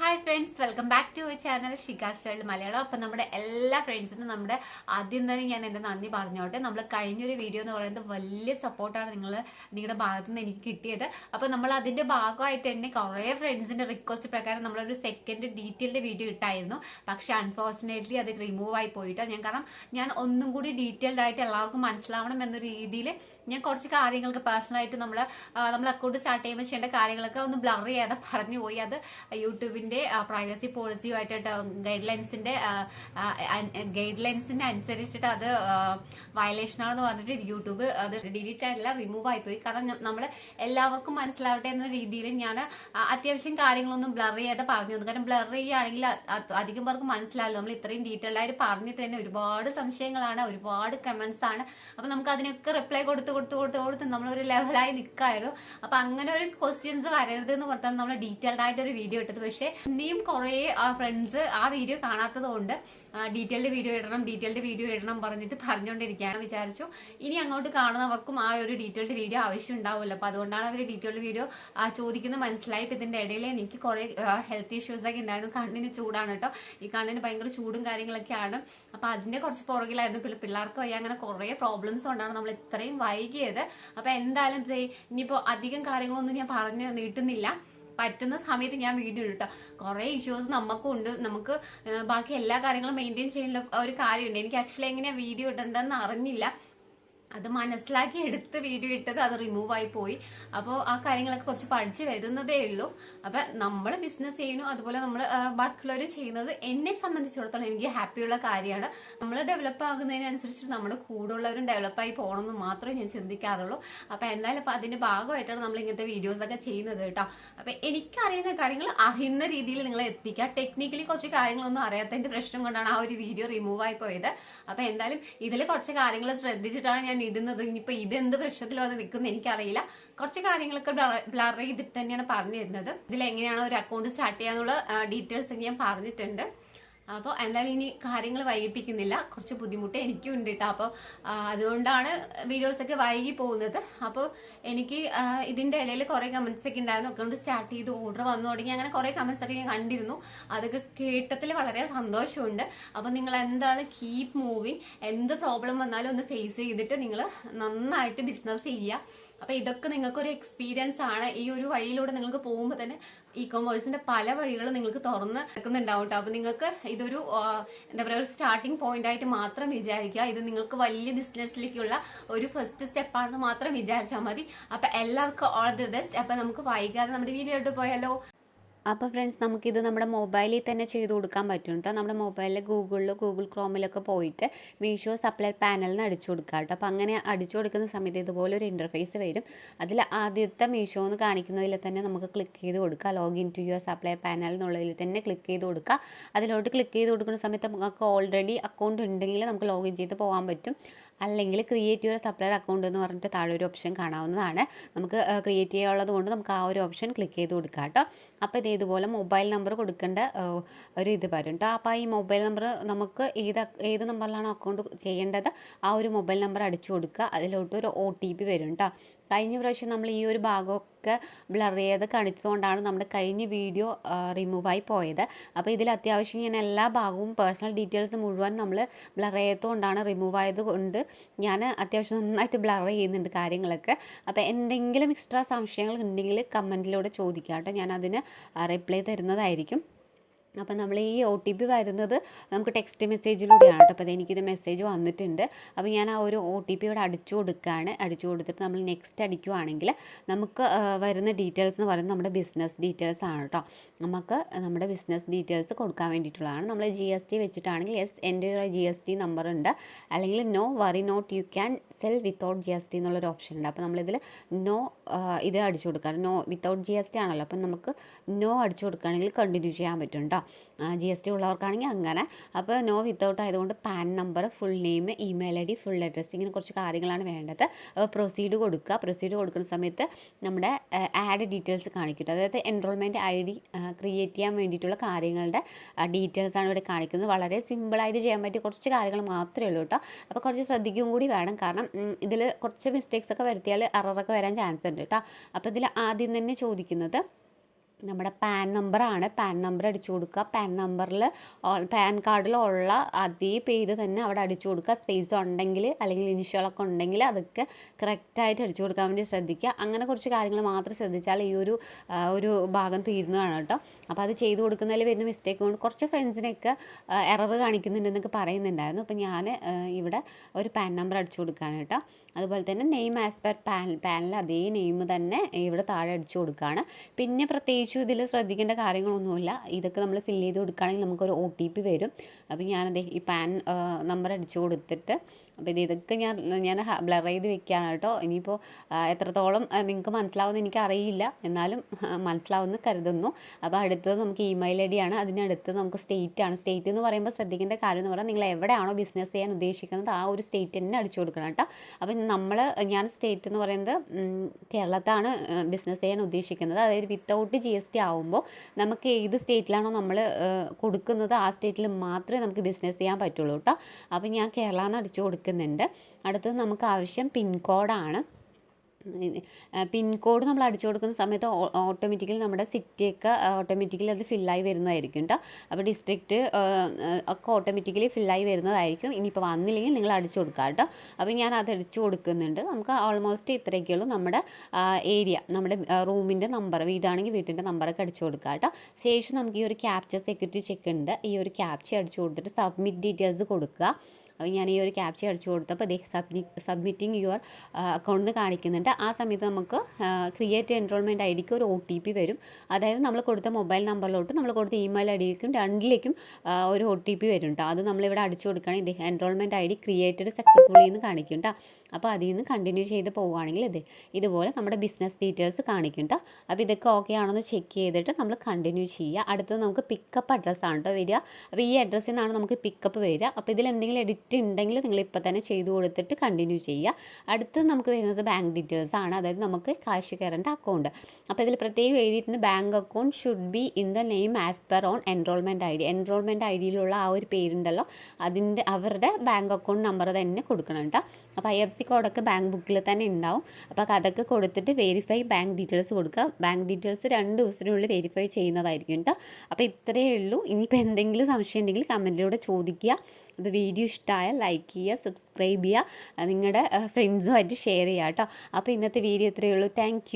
Hi friends welcome back to channel Shikas world Malayalam അപ്പം നമ്മുടെ എല്ലാ ഫ്രണ്ട്സിനും നമ്മുടെ ആദ്യം തന്നെ ഞാൻ എന്റെ നന്ദി പറഞ്ഞോട്ടെ. നമ്മൾ കഴിഞ്ഞൊരു വീഡിയോ എന്ന് പറയുന്നത് വലിയ സപ്പോർട്ടാണ് നിങ്ങൾ നിങ്ങളുടെ ഭാഗത്തു നിന്ന് എനിക്ക് കിട്ടിയത്. അപ്പോൾ നമ്മൾ അതിന്റെ ഭാഗമായിട്ട് തന്നെ കുറേ ഫ്രണ്ട്സിന്റെ റിക്വസ്റ്റ് പ്രകാരം നമ്മളൊരു സെക്കൻഡ് ഡീറ്റെയിൽഡ് വീഡിയോ ഇട്ടായിരുന്നു. പക്ഷേ അൺഫോർച്ചുനേറ്റ്ലി അത് റിമൂവ് ആയി പോയിട്ടോ. ഞാൻ കാരണം ഞാൻ ഒന്നും കൂടി ഡീറ്റെയിൽഡ് ആയിട്ട് എല്ലാവർക്കും മനസ്സിലാവണം എന്ന രീതിയിൽ ഞാൻ കുറച്ച് കാര്യങ്ങൾക്ക് പേഴ്സണലായിട്ട് നമ്മൾ നമ്മൾ അക്കൗണ്ട് സ്റ്റാർട്ട് ചെയ്യുമ്പോൾ ചെയ്യേണ്ട കാര്യങ്ങളൊക്കെ ഒന്ന് ബ്ലർ ചെയ്യാതെ പറഞ്ഞു പോയി അത് യൂട്യൂബിന്റെ പ്രൈവസി പോളിസിയുമായിട്ട് ഗൈഡ് ലൈൻസിന്റെ ഗൈഡ് ലൈൻസിന്റെ അനുസരിച്ചിട്ട് അത് വയലേഷൻ ആണെന്ന് പറഞ്ഞിട്ട് യൂട്യൂബ് അത് ഡിലീറ്റ് ആയിട്ടില്ല റിമൂവ് ആയിപ്പോയി. കാരണം നമ്മൾ എല്ലാവർക്കും മനസ്സിലാവട്ടെ എന്ന രീതിയിൽ ഞാൻ അത്യാവശ്യം കാര്യങ്ങളൊന്നും ബ്ലർ ചെയ്യാതെ പറഞ്ഞു തന്നു. കാരണം ബ്ലർ ചെയ്യുകയാണെങ്കിൽ അധികം പേർക്ക് മനസ്സിലാവില്ല. നമ്മൾ ഇത്രയും ഡീറ്റെയിൽ ആയിട്ട് പറഞ്ഞു തന്നെ ഒരുപാട് സംശയങ്ങളാണ് ഒരുപാട് കമന്റ്സ് ആണ്. അപ്പൊ നമുക്ക് അതിനൊക്കെ റിപ്ലൈ കൊടുത്ത് കൊടുത്ത് കൊടുത്ത് കൊടുത്ത് നമ്മളൊരു ലെവലായി നിൽക്കായിരുന്നു അപ്പൊ അങ്ങനെ ഒരു ക്വസ്റ്റ്യൻസ് വരരുത് എന്ന് പറഞ്ഞാൽ നമ്മൾ ഡീറ്റെയിൽഡ് ആയിട്ട് ഒരു വീഡിയോ ഇട്ടത്. പക്ഷേ ഇനിയും കുറേ ഫ്രണ്ട്സ് ആ വീഡിയോ കാണാത്തത് കൊണ്ട് ഡീറ്റെയിൽഡ് വീഡിയോ ഇടണം ഡീറ്റെയിൽഡ് വീഡിയോ ഇടണം പറഞ്ഞിട്ട് പറഞ്ഞുകൊണ്ടിരിക്കുകയാണ് വിചാരിച്ചു ഇനി അങ്ങോട്ട് കാണുന്നവർക്കും ആ ഒരു ഡീറ്റെയിൽഡ് വീഡിയോ ആവശ്യം ഉണ്ടാവുമല്ലോ. അപ്പോൾ അതുകൊണ്ടാണ് അവർ ഡീറ്റെയിൽഡ് വീഡിയോ ചോദിക്കുന്നത് മനസ്സിലായി. ഇപ്പൊ ഇതിന്റെ ഇടയിൽ എനിക്ക് കുറെ ഹെൽത്ത് ഇഷ്യൂസ് ഒക്കെ ഉണ്ടായിരുന്നു. കണ്ണിന് ചൂടാണ് കേട്ടോ. ഈ കണ്ണിന് ഭയങ്കര ചൂടും കാര്യങ്ങളൊക്കെയാണ്. അപ്പോൾ അതിന്റെ കുറച്ച് പുറകിലായിരുന്നു. പിന്നെ പിള്ളേർക്ക് വയ്യ അങ്ങനെ കുറെ പ്രോബ്ലംസ് കൊണ്ടാണ് നമ്മൾ ഇത്രയും വൈകിയത്. അപ്പോൾ എന്തായാലും ഇനിയിപ്പോ അധികം കാര്യങ്ങളൊന്നും ഞാൻ പറഞ്ഞ് നീട്ടുന്നില്ല. പറ്റുന്ന സമയത്ത് ഞാൻ വീഡിയോ ഇട്ടോ കുറേ ഇഷ്യൂസ് നമുക്കും ഉണ്ട്. നമുക്ക് ബാക്കി എല്ലാ കാര്യങ്ങളും മെയിന്റെയിൻ ചെയ്യേണ്ട ഒരു കാര്യമുണ്ട്. എനിക്ക് ആക്ച്വലി എങ്ങനെയാണ് വീഡിയോ ഇടേണ്ടതെന്ന് അറിഞ്ഞില്ല. അത് മനസ്സിലാക്കി എടുത്ത് വീഡിയോ ഇട്ടത് അത് റിമൂവ് ആയി പോയി. അപ്പോൾ ആ കാര്യങ്ങളൊക്കെ കുറച്ച് പഠിച്ച് വരുന്നതേ ഉള്ളൂ. അപ്പം നമ്മൾ ബിസിനസ് ചെയ്യുന്നു അതുപോലെ നമ്മൾ ബാക്കിയുള്ളവർ ചെയ്യുന്നത് എന്നെ സംബന്ധിച്ചിടത്തോളം എനിക്ക് ഹാപ്പിയുള്ള കാര്യമാണ്. നമ്മൾ ഡെവലപ്പ് ആകുന്നതിനനുസരിച്ച് നമ്മുടെ കൂടെയുള്ളവരും ഡെവലപ്പായി പോകണമെന്ന് മാത്രമേ ഞാൻ ചിന്തിക്കാറുള്ളൂ. അപ്പം എന്തായാലും അപ്പം അതിന്റെ ഭാഗമായിട്ടാണ് നമ്മൾ ഇങ്ങനത്തെ വീഡിയോസ് ഒക്കെ ചെയ്യുന്നത് കേട്ടോ. അപ്പം എനിക്കറിയുന്ന കാര്യങ്ങൾ അറിയുന്ന രീതിയിൽ നിങ്ങൾ എത്തിക്കുക. ടെക്നിക്കലി കുറച്ച് കാര്യങ്ങളൊന്നും അറിയാത്തതിന്റെ പ്രശ്നം കൊണ്ടാണ് ആ ഒരു വീഡിയോ റിമൂവ് ആയി പോയത്. അപ്പം എന്തായാലും ഇതിൽ കുറച്ച് കാര്യങ്ങൾ ശ്രദ്ധിച്ചിട്ടാണ് ഞാൻ ഇടുന്നത്. ഇനിയിപ്പോൾ ഇതെന്ത് പ്രശ്നത്തിൽ വന്ന് നിൽക്കുന്ന എനിക്കറിയില്ല. കുറച്ച് കാര്യങ്ങളൊക്കെ ബ്ലർ ചെയ്തിട്ട് തന്നെയാണ് പറഞ്ഞു തരുന്നത് ഇതിൽ എങ്ങനെയാണ് ഒരു അക്കൗണ്ട് സ്റ്റാർട്ട് ചെയ്യാന്നുള്ള ഡീറ്റെയിൽസ് ഞാൻ പറഞ്ഞിട്ടുണ്ട്. അപ്പോൾ എന്തായാലും ഇനി കാര്യങ്ങൾ വൈകിപ്പിക്കുന്നില്ല. കുറച്ച് ബുദ്ധിമുട്ട് എനിക്കും ഉണ്ട് കേട്ടോ അപ്പോൾ അതുകൊണ്ടാണ് വീഡിയോസൊക്കെ വൈകി പോകുന്നത്. അപ്പോൾ എനിക്ക് ഇതിന്റെ ഇടയിൽ കുറേ കമൻസ് ഒക്കെ ഉണ്ടായിരുന്നു. അക്കൗണ്ട് സ്റ്റാർട്ട് ചെയ്ത് ഓർഡർ വന്നു തുടങ്ങി. അങ്ങനെ കുറേ കമൻസ് ഒക്കെ ഞാൻ കണ്ടിരുന്നു. അതൊക്കെ കേട്ടതിൽ വളരെ സന്തോഷമുണ്ട്. അപ്പോൾ നിങ്ങൾ എന്താണ് കീപ് മൂവിങ് എന്ത് പ്രോബ്ലം വന്നാലും ഒന്ന് ഫേസ് ചെയ്തിട്ട് നിങ്ങൾ നന്നായിട്ട് ബിസിനസ് ചെയ്യുക. അപ്പൊ ഇതൊക്കെ നിങ്ങൾക്ക് ഒരു എക്സ്പീരിയൻസ് ആണ്. ഈ ഒരു വഴിയിലൂടെ നിങ്ങൾക്ക് പോകുമ്പോൾ തന്നെ ഇ കോമേഴ്സിന്റെ പല വഴികളും നിങ്ങൾക്ക് തുറന്ന് നടക്കുന്നുണ്ടാവും കേട്ടോ അപ്പൊ നിങ്ങൾക്ക് ഇതൊരു എന്താ പറയുക ഒരു സ്റ്റാർട്ടിംഗ് പോയിന്റ് ആയിട്ട് മാത്രം വിചാരിക്കുക. ഇത് നിങ്ങൾക്ക് വലിയ ബിസിനസ്സിലേക്കുള്ള ഒരു ഫസ്റ്റ് സ്റ്റെപ്പ് ആണെന്ന് മാത്രം വിചാരിച്ചാൽ മതി. അപ്പൊ എല്ലാവർക്കും ഓൾ ദി ബെസ്റ്റ് അപ്പൊ നമുക്ക് വൈകാതെ നമ്മുടെ വീഡിയോ ഇട്ട് പോയാലോ? അപ്പോൾ ഫ്രണ്ട്സ് നമുക്കിത് നമ്മുടെ മൊബൈലിൽ തന്നെ ചെയ്ത് കൊടുക്കാൻ പറ്റും കേട്ടോ നമ്മുടെ മൊബൈലിൽ ഗൂഗിളിലോ ഗൂഗിൾ ക്രോമിലൊക്കെ പോയിട്ട് മീഷോ സപ്ലൈ പാനലിൽ നിന്ന് അടിച്ചു കൊടുക്കുക കേട്ടോ അപ്പോൾ അങ്ങനെ അടിച്ചു കൊടുക്കുന്ന സമയത്ത് ഇതുപോലെ ഒരു ഇന്റർഫേസ് വരും. അതിൽ ആദ്യത്തെ മീഷോ എന്ന് കാണിക്കുന്നതിൽ തന്നെ നമുക്ക് ക്ലിക്ക് ചെയ്ത് കൊടുക്കുക login to your supply panel എന്നുള്ളതിൽ തന്നെ ക്ലിക്ക് ചെയ്ത് കൊടുക്കുക അതിലോട്ട് ക്ലിക്ക് ചെയ്ത് കൊടുക്കുന്ന സമയത്ത് നമുക്ക് ഓൾറെഡി അക്കൗണ്ട് ഉണ്ടെങ്കിൽ നമുക്ക് ലോഗിൻ ചെയ്ത് പോകാൻ പറ്റും. അല്ലെങ്കിൽ ക്രിയേറ്റ് യുവർ സപ്ലയർ അക്കൗണ്ട് എന്ന് പറഞ്ഞിട്ട് താഴെ ഒരു ഓപ്ഷൻ കാണാവുന്നതാണ്. നമുക്ക് ക്രിയേറ്റ് ചെയ്യാനുള്ളത് കൊണ്ട് നമുക്ക് ആ ഒരു ഓപ്ഷൻ ക്ലിക്ക് ചെയ്ത് കൊടുക്കാം കേട്ടോ അപ്പോൾ ഇതുപോലെ മൊബൈൽ നമ്പർ കൊടുക്കേണ്ട ഒരു ഇത് വരും കേട്ടോ അപ്പോൾ ഈ മൊബൈൽ നമ്പർ നമുക്ക് ഏത് ഏത് നമ്പറിലാണോ അക്കൗണ്ട് ചെയ്യേണ്ടത്? ആ ഒരു മൊബൈൽ നമ്പർ അടിച്ചു കൊടുക്കുക. അതിലോട്ട് ഒരു ഒ ടി പി വരും കേട്ടോ കഴിഞ്ഞ പ്രാവശ്യം നമ്മൾ ഈ ഒരു ഭാഗമൊക്കെ ബ്ലർ ചെയ്ത് കാണിച്ചതുകൊണ്ടാണ് നമ്മുടെ കഴിഞ്ഞ വീഡിയോ റിമൂവായി പോയത്. അപ്പോൾ ഇതിൽ അത്യാവശ്യം ഞാൻ എല്ലാ ഭാഗവും പേഴ്സണൽ ഡീറ്റെയിൽസ് മുഴുവൻ നമ്മൾ ബ്ലർ ചെയ്തുകൊണ്ടാണ് റിമൂവ് ആയത് കൊണ്ട് ഞാൻ അത്യാവശ്യം നന്നായിട്ട് ബ്ലർ ചെയ്യുന്നുണ്ട് കാര്യങ്ങളൊക്കെ. അപ്പോൾ എന്തെങ്കിലും എക്സ്ട്രാ സംശയങ്ങൾ ഉണ്ടെങ്കിൽ കമന്റിലൂടെ ചോദിക്കാം കേട്ടോ ഞാൻ അതിന് റിപ്ലൈ തരുന്നതായിരിക്കും. അപ്പോൾ നമ്മൾ ഈ ഒ ടി പി വരുന്നത് നമുക്ക് ടെക്സ്റ്റ് മെസ്സേജിലൂടെയാണ് കേട്ടോ. അപ്പോൾ എനിക്കിത് മെസ്സേജ് വന്നിട്ടുണ്ട്. അപ്പോൾ ഞാൻ ആ ഒരു ഒ ടി പി ഇവിടെ അടിച്ചു കൊടുക്കുകയാണ്. അടിച്ചു കൊടുത്തിട്ട് നമ്മൾ നെക്സ്റ്റ് അടിക്കുവാണെങ്കിൽ നമുക്ക് വരുന്ന ഡീറ്റെയിൽസ് എന്ന് പറയുന്നത് നമ്മുടെ ബിസിനസ് ഡീറ്റെയിൽസ് ആണ് കേട്ടോ. നമുക്ക് നമ്മുടെ ബിസിനസ് ഡീറ്റെയിൽസ് കൊടുക്കാൻ വേണ്ടിയിട്ടുള്ളതാണ്. നമ്മൾ ജി എസ് ടി വെച്ചിട്ടാണെങ്കിൽ യെസ് എന്റെ ജി എസ് ടി നമ്പർ ഉണ്ട്. അല്ലെങ്കിൽ no worry not you can sell without G S T എന്നുള്ളൊരു ഓപ്ഷൻ ഉണ്ട്. അപ്പോൾ നമ്മളിതിൽ നോ ഇത് അടിച്ചു കൊടുക്കുകയാണ്. No without G S T ആണല്ലോ. അപ്പം നമുക്ക് നോ അടിച്ചു കൊടുക്കുകയാണെങ്കിൽ കണ്ടിന്യൂ ചെയ്യാൻ പറ്റും കേട്ടോ. ജി എസ് ടി ഉള്ളവർക്കാണെങ്കിൽ അങ്ങനെ. അപ്പോൾ നോ വിത്തൗട്ട് ആയതുകൊണ്ട് PAN number full name email I D full address ഇങ്ങനെ കുറച്ച് കാര്യങ്ങളാണ് വേണ്ടത്. അപ്പോൾ പ്രൊസീഡ് കൊടുക്കുക. പ്രൊസീഡ് കൊടുക്കുന്ന സമയത്ത് നമ്മുടെ ആഡ് ഡീറ്റെയിൽസ് കാണിക്കട്ടെ അതായത് എൻറോൾമെന്റ് ഐ ഡി ക്രിയേറ്റ് ചെയ്യാൻ വേണ്ടിയിട്ടുള്ള കാര്യങ്ങളുടെ ഡീറ്റെയിൽസ് ആണ് ഇവിടെ കാണിക്കുന്നത്. വളരെ സിമ്പിളായിട്ട് ചെയ്യാൻ പറ്റിയ കുറച്ച് കാര്യങ്ങൾ മാത്രമേ ഉള്ളൂ കേട്ടോ. അപ്പോൾ കുറച്ച് ശ്രദ്ധിക്കുകയും കൂടി വേണം. കാരണം ഇതിൽ കുറച്ച് മിസ്റ്റേക്സ് ഒക്കെ വരുത്തിയാൽ എററൊക്കെ വരാൻ ചാൻസ് ഉണ്ട് കേട്ടോ. അപ്പോൾ ഇതിൽ ആദ്യം തന്നെ ചോദിക്കുന്നത് നമ്മുടെ പാൻ നമ്പറാണ് പാൻ നമ്പർ അടിച്ചു കൊടുക്കുക. പാൻ നമ്പറിൽ പാൻ കാർഡിലുള്ള അതേ പേര് തന്നെ അവിടെ അടിച്ചു കൊടുക്കുക. സ്പേസ് ഉണ്ടെങ്കിൽ അല്ലെങ്കിൽ ഇനിഷ്യലൊക്കെ ഉണ്ടെങ്കിൽ അതൊക്കെ കറക്റ്റായിട്ട് അടിച്ചു കൊടുക്കാൻ വേണ്ടി ശ്രദ്ധിക്കുക. അങ്ങനെ കുറച്ച് കാര്യങ്ങൾ മാത്രം ശ്രദ്ധിച്ചാൽ ഈ ഒരു ഒരു ഭാഗം തീരുന്നതാണ് കേട്ടോ. അപ്പോൾ അത് ചെയ്തു കൊടുക്കുന്നതിൽ വരുന്ന മിസ്റ്റേക്ക് കൊണ്ട് കുറച്ച് ഫ്രണ്ട്സിനൊക്കെ എറർ കാണിക്കുന്നുണ്ടെന്നൊക്കെ പറയുന്നുണ്ടായിരുന്നു. അപ്പോൾ ഞാൻ ഇവിടെ ഒരു പാൻ നമ്പർ അടിച്ചു കൊടുക്കുകയാണ് കേട്ടോ. അതുപോലെ തന്നെ നെയിം ആസ് പെർ പാൻ പാനിൽ അതേ നെയിം തന്നെ ഇവിടെ താഴെ അടിച്ചു കൊടുക്കുകയാണ്. പിന്നെ പ്രത്യേകിച്ചും ഇതിൽ ശ്രദ്ധിക്കേണ്ട കാര്യങ്ങളൊന്നുമില്ല. ഇതൊക്കെ നമ്മൾ ഫില്ല് ചെയ്ത് കൊടുക്കുകയാണെങ്കിൽ നമുക്കൊരു ഒ ടി പി വരും. അപ്പോൾ ഞാനത് ഈ പാൻ നമ്പർ അടിച്ചു കൊടുത്തിട്ട് അപ്പോൾ ഇത് ഇതൊക്കെ ഞാൻ ഞാൻ ബ്ലർ ചെയ്ത് വെക്കുകയാണ് കേട്ടോ. ഇനിയിപ്പോൾ എത്രത്തോളം നിങ്ങൾക്ക് മനസ്സിലാവുമെന്ന് എനിക്കറിയില്ല എന്നാലും മനസ്സിലാവുമെന്ന് കരുതുന്നു. അപ്പോൾ അടുത്തത് നമുക്ക് ഇമെയിൽ ഐ ഡി ആണ് അതിനടുത്ത് നമുക്ക് സ്റ്റേറ്റ് ആണ്. സ്റ്റേറ്റ് എന്ന് പറയുമ്പോൾ ശ്രദ്ധിക്കേണ്ട കാര്യം എന്ന് പറഞ്ഞാൽ നിങ്ങൾ എവിടെയാണോ ബിസിനസ് ചെയ്യാൻ ഉദ്ദേശിക്കുന്നത് ആ ഒരു സ്റ്റേറ്റ് തന്നെ അടിച്ചു കൊടുക്കണം കേട്ടോ. അപ്പം നമ്മൾ ഞാൻ സ്റ്റേറ്റ് എന്ന് പറയുന്നത് കേരളത്താണ് ബിസിനസ് ചെയ്യാൻ ഉദ്ദേശിക്കുന്നത്. അതായത് വിത്തൗട്ട് ജി എസ് ടി ആവുമ്പോൾ നമുക്ക് ഏത് സ്റ്റേറ്റിലാണോ നമ്മൾ കൊടുക്കുന്നത് ആ സ്റ്റേറ്റിൽ മാത്രമേ നമുക്ക് ബിസിനസ് ചെയ്യാൻ പറ്റുള്ളൂ കേട്ടോ. അപ്പോൾ ഞാൻ കേരള എന്ന് അടിച്ചു കൊടുക്കുന്നുണ്ട് അടുത്തത് നമുക്ക് ആവശ്യം പിൻകോഡാണ് പിൻകോഡ് നമ്മൾ അടിച്ചു കൊടുക്കുന്ന സമയത്ത് ഓട്ടോമാറ്റിക്കലി നമ്മുടെ സിറ്റിയൊക്കെ ഓട്ടോമാറ്റിക്കലി അത് ഫില്ലായി വരുന്നതായിരിക്കും കേട്ടോ അപ്പോൾ ഡിസ്ട്രിക്റ്റ് ഒക്കെ ഓട്ടോമാറ്റിക്കലി ഫില്ലായി വരുന്നതായിരിക്കും. ഇനിയിപ്പോൾ വന്നില്ലെങ്കിൽ നിങ്ങൾ അടിച്ചു കൊടുക്കുക കേട്ടോ അപ്പോൾ ഞാൻ അത് അടിച്ചു കൊടുക്കുന്നുണ്ട്. നമുക്ക് ഓൾമോസ്റ്റ് ഇത്രയൊക്കെ ഉള്ളൂ നമ്മുടെ ഏരിയ നമ്മുടെ റൂമിന്റെ നമ്പർ വീടാണെങ്കിൽ വീട്ടിന്റെ നമ്പറൊക്കെ അടിച്ചു കൊടുക്കുക കേട്ടോ ശേഷം നമുക്ക് ഈ ഒരു ക്യാപ്ചർ സെക്യൂരിറ്റി ചെക്ക് ഉണ്ട്. ഈ ഒരു ക്യാപ്ച അടിച്ചു കൊടുത്തിട്ട് സബ്മിറ്റ് ഡീറ്റെയിൽസ് കൊടുക്കുക. അപ്പോൾ ഞാൻ ഈ ഒരു ക്യാപ്ച അടിച്ചു കൊടുത്തപ്പോൾ ദേ സബ്മിറ്റ് സബ്മിറ്റിംഗ് യുവർ അക്കൗണ്ട് എന്ന് കാണിക്കുന്നുണ്ട്. ആ സമയത്ത് നമുക്ക് ക്രിയേറ്റ് എൻറോൾമെന്റ് ഐ ഡിക്ക് ഒരു ഒ ടി പി വരും. അതായത് നമ്മൾ കൊടുത്ത മൊബൈൽ നമ്പറിലോട്ട് നമ്മൾ കൊടുത്ത ഇമെയിൽ ഐ ഡിക്കും രണ്ടിലേക്കും ഒരു ഒ ടി പി വരും കേട്ടോ അത് നമ്മളിവിടെ അടിച്ചു കൊടുക്കുകയാണെങ്കിൽ ഇത് enrolment I D created successfully എന്ന് കാണിക്കും കേട്ടോ അപ്പോൾ അതിൽ നിന്ന് കണ്ടിന്യൂ ചെയ്ത് പോവുകയാണെങ്കിൽ ഇത് ഇതുപോലെ നമ്മുടെ ബിസിനസ് ഡീറ്റെയിൽസ് കാണിക്കും കേട്ടോ അപ്പോൾ ഇതൊക്കെ ഓക്കെ ആണെന്ന് ചെക്ക് ചെയ്തിട്ട് നമ്മൾ കണ്ടിന്യൂ ചെയ്യുക. അടുത്തത് നമുക്ക് പിക്കപ്പ് അഡ്രസ്സാണ് കേട്ടോ വരിക. അപ്പോൾ ഈ അഡ്രസ്സിൽ നിന്നാണ് നമുക്ക് പിക്കപ്പ് വരിക. അപ്പോൾ ഇതിൽ എന്തെങ്കിലും എഡിറ്റ് ഉണ്ടെങ്കിൽ നിങ്ങൾ ഇപ്പോൾ തന്നെ ചെയ്തു കൊടുത്തിട്ട് കണ്ടിന്യൂ ചെയ്യുക. അടുത്തത് നമുക്ക് വരുന്നത് ബാങ്ക് ഡീറ്റെയിൽസ് ആണ്. അതായത് നമുക്ക് കാശ് കയറേണ്ട അക്കൗണ്ട് അപ്പോൾ ഇതിൽ പ്രത്യേകം എഴുതിയിട്ടുണ്ട് bank account should be in the name as per on enrolment I D enrolment I ഡിയിലുള്ള ആ ഒരു പേരുണ്ടല്ലോ. അതിന്റെ അവരുടെ ബാങ്ക് അക്കൗണ്ട് നമ്പർ തന്നെ കൊടുക്കണം കേട്ടോ. അപ്പോൾ ഐ എഫ് സി കോഡൊക്കെ ബാങ്ക് ബുക്കിൽ തന്നെ ഉണ്ടാവും. അപ്പോൾ അതൊക്കെ കൊടുത്തിട്ട് വെരിഫൈ ബാങ്ക് ഡീറ്റെയിൽസ് കൊടുക്കുക. ബാങ്ക് ഡീറ്റെയിൽസ് രണ്ട് ദിവസത്തിനുള്ളിൽ വെരിഫൈ ചെയ്യുന്നതായിരിക്കും കേട്ടോ. അപ്പോൾ ഇത്രയേ ഉള്ളൂ. ഇനിയിപ്പോൾ എന്തെങ്കിലും സംശയം ഉണ്ടെങ്കിൽ കമന്റിലൂടെ ചോദിക്കുക. അപ്പോൾ വീഡിയോ ഇഷ്ടമായാൽ ലൈക്ക് ചെയ്യുക സബ്സ്ക്രൈബ് ചെയ്യുക നിങ്ങളുടെ ഫ്രണ്ട്സുമായിട്ട് ഷെയർ ചെയ്യുക കേട്ടോ അപ്പോൾ ഇന്നത്തെ വീഡിയോ ഇത്രയേ ഉള്ളൂ. താങ്ക്